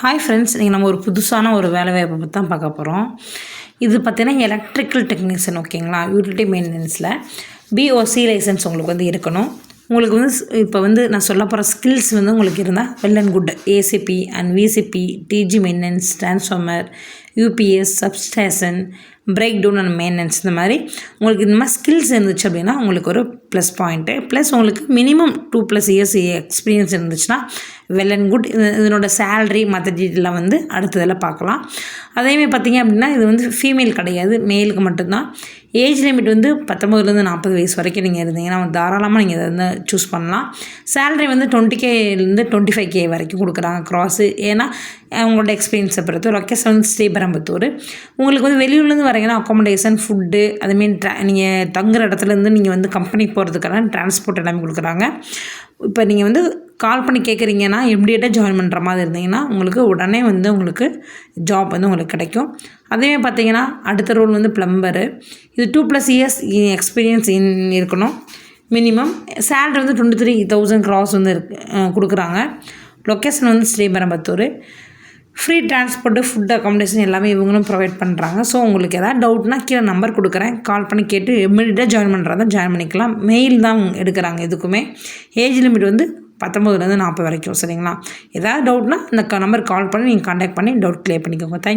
Hi friends இன்றைக்கி நம்ம ஒரு புதுசான ஒரு வேலை வாய்ப்பை பற்றி தான் பார்க்க போகிறோம் இது பார்த்திங்கன்னா எலக்ட்ரிக்கல் டெக்னீஷியன் ஓகேங்களா யூட்டிலிட்டி மெயின்டெனன்ஸில் பிஓசி லைசன்ஸ் உங்களுக்கு வந்து இருக்கணும். உங்களுக்கு வந்து இப்போ வந்து நான் சொல்ல போகிற ஸ்கில்ஸ் வந்து உங்களுக்கு இருந்தால் well and good ACB and VCB DG maintenance transformer UPS substation breakdown and maintenance இந்த மாதிரி. உங்களுக்கு இந்த மாதிரி ஸ்கில்ஸ் இருந்துச்சு அப்படின்னா உங்களுக்கு ஒரு ப்ளஸ் பாயிண்ட்டு ப்ளஸ் உங்களுக்கு minimum two plus years experience இருந்துச்சுன்னா வெல் அண்ட் குட் இதனோட சேல்ரி மற்ற டீட்டெயிலாம் வந்து அடுத்ததில் பார்க்கலாம். அதேமாதிரி பார்த்திங்க அப்படின்னா இது வந்து ஃபீமேல் கிடையாது மேலுக்கு மட்டும்தான். ஏஜ் லிமிட் வந்து பத்தொம்பதுலேருந்து நாற்பது வயசு வரைக்கும் நீங்கள் இருந்தீங்கன்னா தாராளமாக நீங்கள் இதை வந்து சூஸ் பண்ணலாம். சேல்ரி வந்து டுவெண்ட்டி கேலேருந்து டுவெண்ட்டி ஃபைவ் கே வரைக்கும் கொடுக்குறாங்க க்ராஸு ஏன்னா உங்களோட எக்ஸ்பீரியன்ஸை பொறுத்து லொக்கேஷன் வந்து ஸ்ரீபெரம்பத்தூர் உங்களுக்கு வந்து வெளியூர்லேருந்து வரீங்கன்னா அக்காமடேஷன் ஃபுட்டு அதுமாரி ட்ரா நீங்கள் தங்குற இடத்துலேருந்து நீங்கள் வந்து கம்பெனி போகிறதுக்கான டிரான்ஸ்போர்ட் எல்லாமே கொடுக்குறாங்க. இப்போ நீங்கள் வந்து கால் பண்ணி கேட்குறீங்கன்னா இம்மிடியேட்டாக ஜாயின் பண்ணுற மாதிரி இருந்தீங்கன்னா உங்களுக்கு உடனே வந்து உங்களுக்கு ஜாப் வந்து உங்களுக்கு கிடைக்கும். அதே பார்த்தீங்கன்னா அடுத்த ரோல் வந்து ப்ளம்பரு இது two plus years experience in இருக்கணும். மினிமம் சேலரி வந்து டுவெண்ட்டி த்ரீ தௌசண்ட் க்ராஸ் வந்து இருக்கு கொடுக்குறாங்க. லொக்கேஷன் வந்து Sriperumbudur. Free transport food accommodation எல்லாமே இவங்களும் ப்ரொவைட் பண்ணுறாங்க ஸோ உங்களுக்கு எதாவது டவுட்னா கீழே நம்பர் கொடுக்குறேன். கால் பண்ணி கேட்டு இம்மிடியட்டாக ஜாயின் பண்ணுறதா ஜாயின் பண்ணிக்கலாம். மெயில் தான் எடுக்கிறாங்க எதுக்குமே. ஏஜ் லிமிட் வந்து பத்தொம்பதுலேருந்து நாற்பது வரைக்கும் சரிங்களா? ஏதாவது டவுட்னா இந்த நம்பர் கால் பண்ணி நீங்கள் கான்டாக்ட் பண்ணி டவுட் கிளியர் பண்ணிக்கோங்க. தேங்க்